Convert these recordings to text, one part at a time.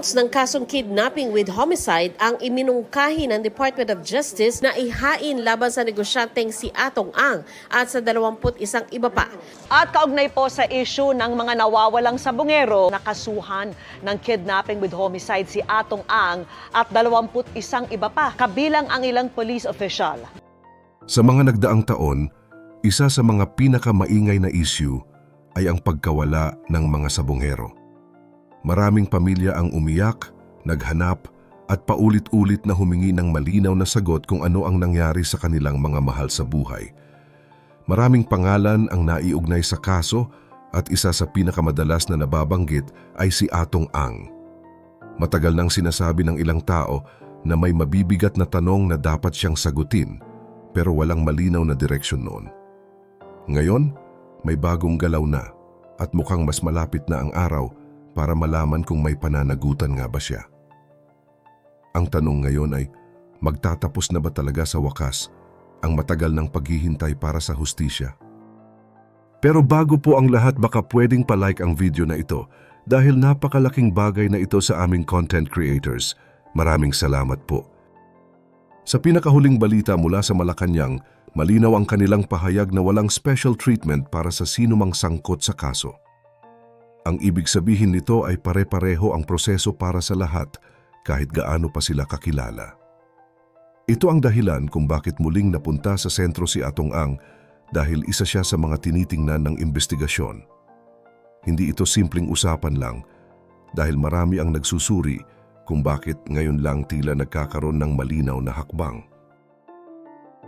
counts ng kasong kidnapping with homicide ang iminungkahi ng Department of Justice na ihain laban sa negosyanteng si Atong Ang at sa 21 iba pa. At kaugnay po sa issue ng mga nawawalang sabungero, nakasuhan ng kidnapping with homicide si Atong Ang at 21 iba pa, kabilang ang ilang police official. Sa mga nagdaang taon, isa sa mga pinakamaingay na issue ay ang pagkawala ng mga sabongero. Maraming pamilya ang umiyak, naghanap at paulit-ulit na humingi ng malinaw na sagot kung ano ang nangyari sa kanilang mga mahal sa buhay. Maraming pangalan ang naiugnay sa kaso at isa sa pinakamadalas na nababanggit ay si Atong Ang. Matagal nang sinasabi ng ilang tao na may mabibigat na tanong na dapat siyang sagutin pero walang malinaw na direksyon noon. Ngayon, may bagong galaw na at mukhang mas malapit na ang araw para malaman kung may pananagutan nga ba siya. Ang tanong ngayon ay, magtatapos na ba talaga sa wakas ang matagal ng paghihintay para sa hustisya? Pero bago po ang lahat baka pwedeng palike ang video na ito dahil napakalaking bagay na ito sa aming content creators. Maraming salamat po. Sa pinakahuling balita mula sa Malacanang, malinaw ang kanilang pahayag na walang special treatment para sa sinumang sangkot sa kaso. Ang ibig sabihin nito ay pare-pareho ang proseso para sa lahat kahit gaano pa sila kakilala. Ito ang dahilan kung bakit muling napunta sa sentro si Atong Ang dahil isa siya sa mga tinitingnan ng investigasyon. Hindi ito simpleng usapan lang dahil marami ang nagsusuri kung bakit ngayon lang tila nagkakaroon ng malinaw na hakbang.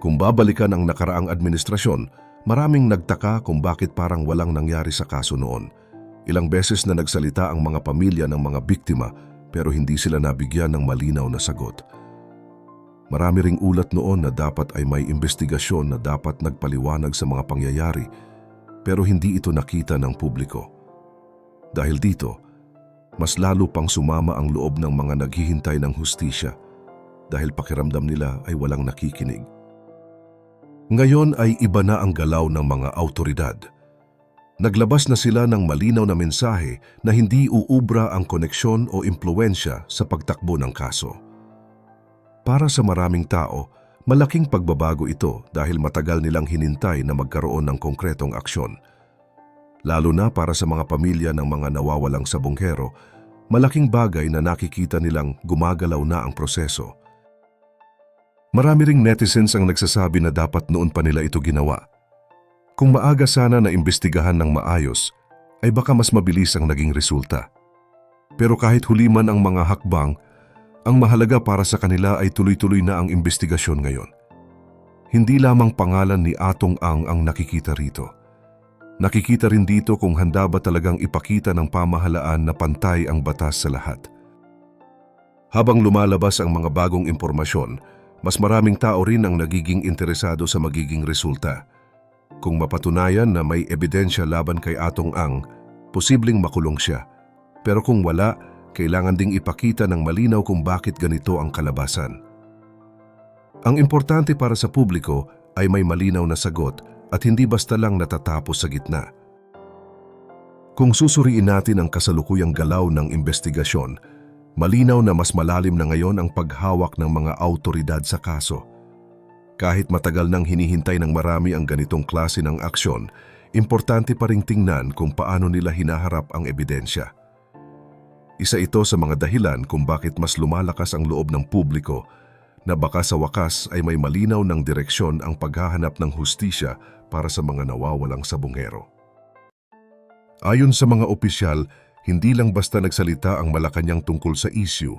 Kung babalikan ang nakaraang administrasyon, maraming nagtaka kung bakit parang walang nangyari sa kaso noon. Ilang beses na nagsalita ang mga pamilya ng mga biktima pero hindi sila nabigyan ng malinaw na sagot. Marami ring ulat noon na dapat ay may investigasyon na dapat nagpaliwanag sa mga pangyayari pero hindi ito nakita ng publiko. Dahil dito, mas lalo pang sumama ang loob ng mga naghihintay ng hustisya dahil pakiramdam nila ay walang nakikinig. Ngayon ay iba na ang galaw ng mga autoridad. Naglabas na sila ng malinaw na mensahe na hindi uubra ang koneksyon o impluensya sa pagtakbo ng kaso. Para sa maraming tao, malaking pagbabago ito dahil matagal nilang hinintay na magkaroon ng konkretong aksyon. Lalo na para sa mga pamilya ng mga nawawalang sabonghero, malaking bagay na nakikita nilang gumagalaw na ang proseso. Marami ring netizens ang nagsasabi na dapat noon pa nila ito ginawa. Kung maaga sana na imbestigahan ng maayos, ay baka mas mabilis ang naging resulta. Pero kahit huli man ang mga hakbang, ang mahalaga para sa kanila ay tuloy-tuloy na ang investigasyon ngayon. Hindi lamang pangalan ni Atong Ang ang nakikita rito. Nakikita rin dito kung handa ba talagang ipakita ng pamahalaan na pantay ang batas sa lahat. Habang lumalabas ang mga bagong impormasyon, mas maraming tao rin ang nagiging interesado sa magiging resulta. Kung mapatunayan na may ebidensya laban kay Atong Ang, posibleng makulong siya. Pero kung wala, kailangan ding ipakita ng malinaw kung bakit ganito ang kalabasan. Ang importante para sa publiko ay may malinaw na sagot at hindi basta lang natatapos sa gitna. Kung susuriin natin ang kasalukuyang galaw ng investigasyon, malinaw na mas malalim na ngayon ang paghawak ng mga autoridad sa kaso. Kahit matagal nang hinihintay ng marami ang ganitong klase ng aksyon, importante pa ring tingnan kung paano nila hinaharap ang ebidensya. Isa ito sa mga dahilan kung bakit mas lumalakas ang loob ng publiko na baka sa wakas ay may malinaw ng direksyon ang paghahanap ng hustisya para sa mga nawawalang sabungero. Ayon sa mga opisyal, hindi lang basta nagsalita ang Malacanang tungkol sa issue,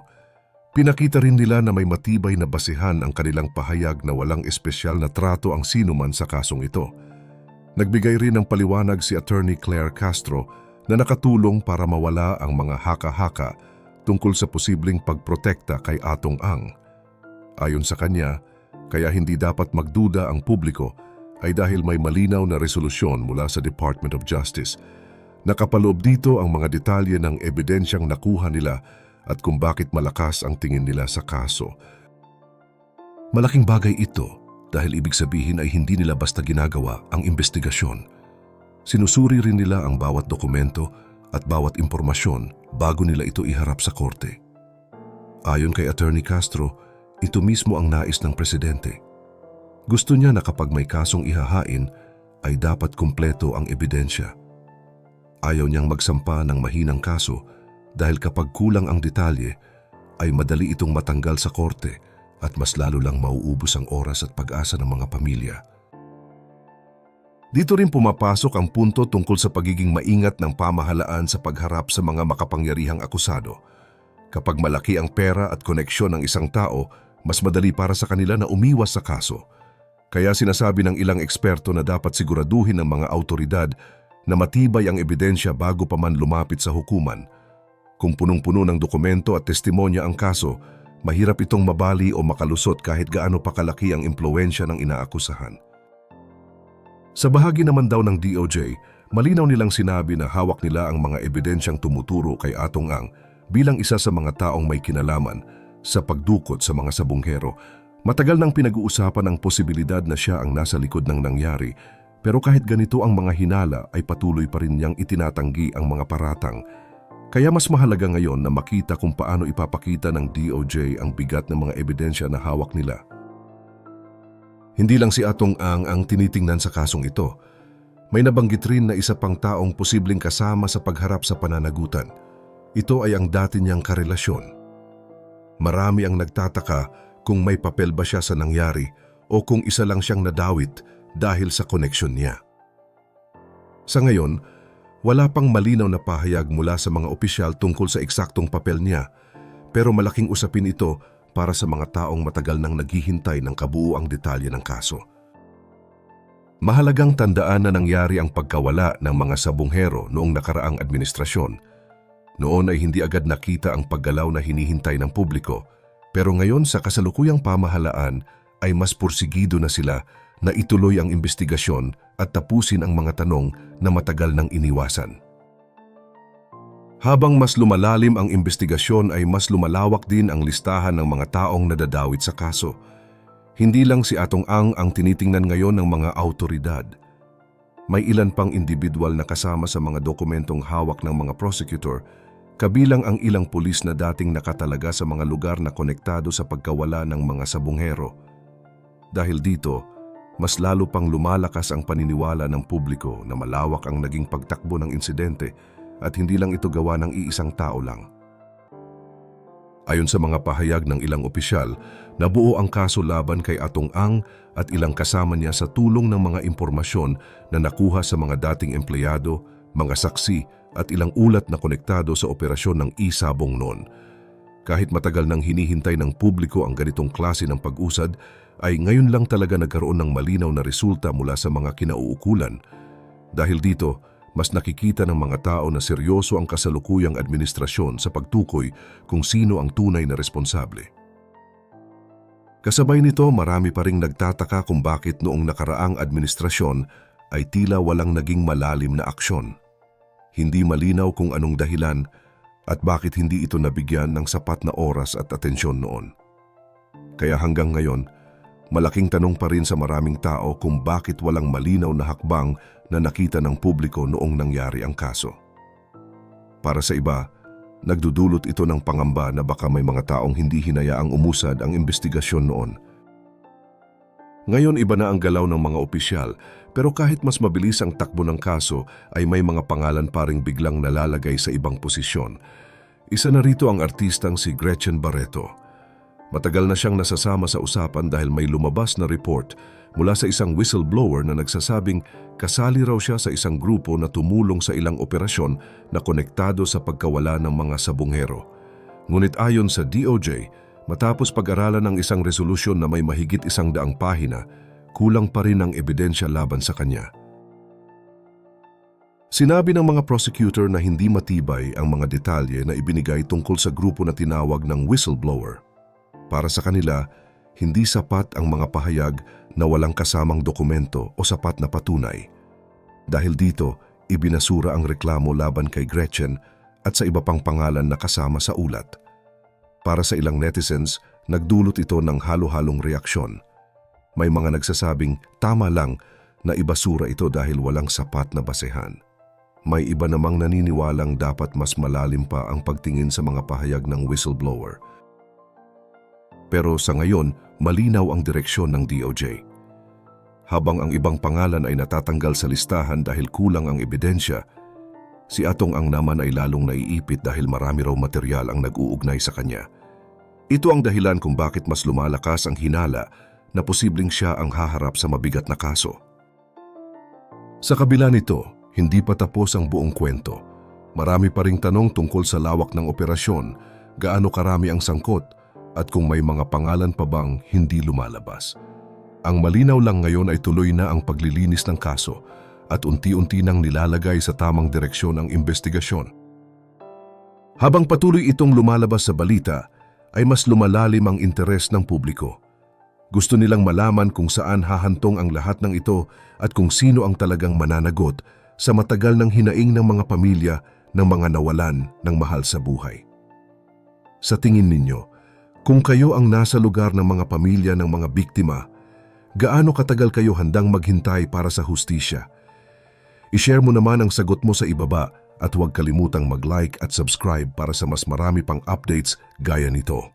pinakita rin nila na may matibay na basihan ang kanilang pahayag na walang espesyal na trato ang sinuman sa kasong ito. Nagbigay rin ng paliwanag si Attorney Claire Castro na nakatulong para mawala ang mga haka-haka tungkol sa posibleng pagprotekta kay Atong Ang. Ayon sa kanya, kaya hindi dapat magduda ang publiko ay dahil may malinaw na resolusyon mula sa Department of Justice. Nakapaloob dito ang mga detalye ng ebidensyang nakuha nila at kung bakit malakas ang tingin nila sa kaso. Malaking bagay ito dahil ibig sabihin ay hindi nila basta ginagawa ang investigasyon. Sinusuri rin nila ang bawat dokumento at bawat impormasyon bago nila ito iharap sa korte. Ayon kay Attorney Castro, ito mismo ang nais ng presidente. Gusto niya na kapag may kasong ihahain ay dapat kumpleto ang ebidensya. Ayaw niyang magsampa ng mahinang kaso dahil kapag kulang ang detalye ay madali itong matanggal sa korte at mas lalo lang mauubos ang oras at pag-asa ng mga pamilya. Dito rin pumapasok ang punto tungkol sa pagiging maingat ng pamahalaan sa pagharap sa mga makapangyarihang akusado. Kapag malaki ang pera at koneksyon ng isang tao, mas madali para sa kanila na umiwas sa kaso. Kaya sinasabi ng ilang eksperto na dapat siguraduhin ng mga autoridad na matibay ang ebidensya bago pa man lumapit sa hukuman. Kung punong-puno ng dokumento at testimonya ang kaso, mahirap itong mabali o makalusot kahit gaano pa kalaki ang impluensya ng inaakusahan. Sa bahagi naman daw ng DOJ, malinaw nilang sinabi na hawak nila ang mga ebidensyang tumuturo kay Atong Ang bilang isa sa mga taong may kinalaman sa pagdukot sa mga sabunghero. Matagal nang pinag-uusapan ang posibilidad na siya ang nasa likod ng nangyari, pero kahit ganito ang mga hinala ay patuloy pa rin niyang itinatanggi ang mga paratang. Kaya mas mahalaga ngayon na makita kung paano ipapakita ng DOJ ang bigat ng mga ebidensya na hawak nila. Hindi lang si Atong Ang ang tinitingnan sa kasong ito. May nabanggit rin na isa pang taong posibleng kasama sa pagharap sa pananagutan. Ito ay ang dati niyang karelasyon. Marami ang nagtataka kung may papel ba siya sa nangyari o kung isa lang siyang nadawit dahil sa koneksyon niya. Sa ngayon, wala pang malinaw na pahayag mula sa mga opisyal tungkol sa eksaktong papel niya, pero malaking usapin ito para sa mga taong matagal nang naghihintay ng kabuuang detalye ng kaso. Mahalagang tandaan na nangyari ang pagkawala ng mga sabunghero noong nakaraang administrasyon. Noon ay hindi agad nakita ang paggalaw na hinihintay ng publiko, pero ngayon sa kasalukuyang pamahalaan ay mas pursigido na sila na ituloy ang investigasyon at tapusin ang mga tanong na matagal nang iniwasan. Habang mas lumalalim ang investigasyon ay mas lumalawak din ang listahan ng mga taong nadadawit sa kaso. Hindi lang si Atong Ang ang tinitingnan ngayon ng mga autoridad. May ilan pang individual na kasama sa mga dokumentong hawak ng mga prosecutor, kabilang ang ilang pulis na dating nakatalaga sa mga lugar na konektado sa pagkawala ng mga sabunghero. Dahil dito, mas lalo pang lumalakas ang paniniwala ng publiko na malawak ang naging pagtakbo ng insidente at hindi lang ito gawa ng iisang tao lang. Ayon sa mga pahayag ng ilang opisyal, nabuo ang kaso laban kay Atong Ang at ilang kasama niya sa tulong ng mga impormasyon na nakuha sa mga dating empleyado, mga saksi at ilang ulat na konektado sa operasyon ng isabong noon. Kahit matagal nang hinihintay ng publiko ang ganitong klase ng pag-usad, ay ngayon lang talaga nagkaroon ng malinaw na resulta mula sa mga kinauukulan. Dahil dito, mas nakikita ng mga tao na seryoso ang kasalukuyang administrasyon sa pagtukoy kung sino ang tunay na responsable. Kasabay nito, marami pa ring nagtataka kung bakit noong nakaraang administrasyon ay tila walang naging malalim na aksyon. Hindi malinaw kung anong dahilan at bakit hindi ito nabigyan ng sapat na oras at atensyon noon. Kaya hanggang ngayon, malaking tanong pa rin sa maraming tao kung bakit walang malinaw na hakbang na nakita ng publiko noong nangyari ang kaso. Para sa iba, nagdudulot ito ng pangamba na baka may mga taong hindi hinayaang umusad ang investigasyon noon. Ngayon iba na ang galaw ng mga opisyal pero kahit mas mabilis ang takbo ng kaso ay may mga pangalan pa ring biglang nalalagay sa ibang posisyon. Isa na rito ang artistang si Gretchen Barreto. Matagal na siyang nasasama sa usapan dahil may lumabas na report mula sa isang whistleblower na nagsasabing kasali raw siya sa isang grupo na tumulong sa ilang operasyon na konektado sa pagkawala ng mga sabunghero. Ngunit ayon sa DOJ, matapos pag-aralan ng isang resolusyon na may mahigit isang daang pahina, kulang pa rin ang ebidensya laban sa kanya. Sinabi ng mga prosecutor na hindi matibay ang mga detalye na ibinigay tungkol sa grupo na tinawag ng whistleblower. Para sa kanila, hindi sapat ang mga pahayag na walang kasamang dokumento o sapat na patunay. Dahil dito, ibinasura ang reklamo laban kay Gretchen at sa iba pang pangalan na kasama sa ulat. Para sa ilang netizens, nagdulot ito ng halo-halong reaksyon. May mga nagsasabing tama lang na ibasura ito dahil walang sapat na basehan. May iba namang naniniwalang dapat mas malalim pa ang pagtingin sa mga pahayag ng whistleblower. Pero sa ngayon, malinaw ang direksyon ng DOJ. Habang ang ibang pangalan ay natatanggal sa listahan dahil kulang ang ebidensya, si Atong Ang naman ay lalong naiipit dahil marami raw material ang nag-uugnay sa kanya. Ito ang dahilan kung bakit mas lumalakas ang hinala na posibleng siya ang haharap sa mabigat na kaso. Sa kabila nito, hindi pa tapos ang buong kwento. Marami pa ring tanong tungkol sa lawak ng operasyon, gaano karami ang sangkot, at kung may mga pangalan pa bang hindi lumalabas. Ang malinaw lang ngayon ay tuloy na ang paglilinis ng kaso at unti-unti nang nilalagay sa tamang direksyon ang investigasyon. Habang patuloy itong lumalabas sa balita, ay mas lumalalim ang interes ng publiko. Gusto nilang malaman kung saan hahantong ang lahat ng ito at kung sino ang talagang mananagot sa matagal ng hinaing ng mga pamilya ng mga nawalan ng mahal sa buhay. Sa tingin ninyo, kung kayo ang nasa lugar ng mga pamilya ng mga biktima, gaano katagal kayo handang maghintay para sa hustisya? I-share mo naman ang sagot mo sa ibaba at huwag kalimutang mag-like at subscribe para sa mas marami pang updates gaya nito.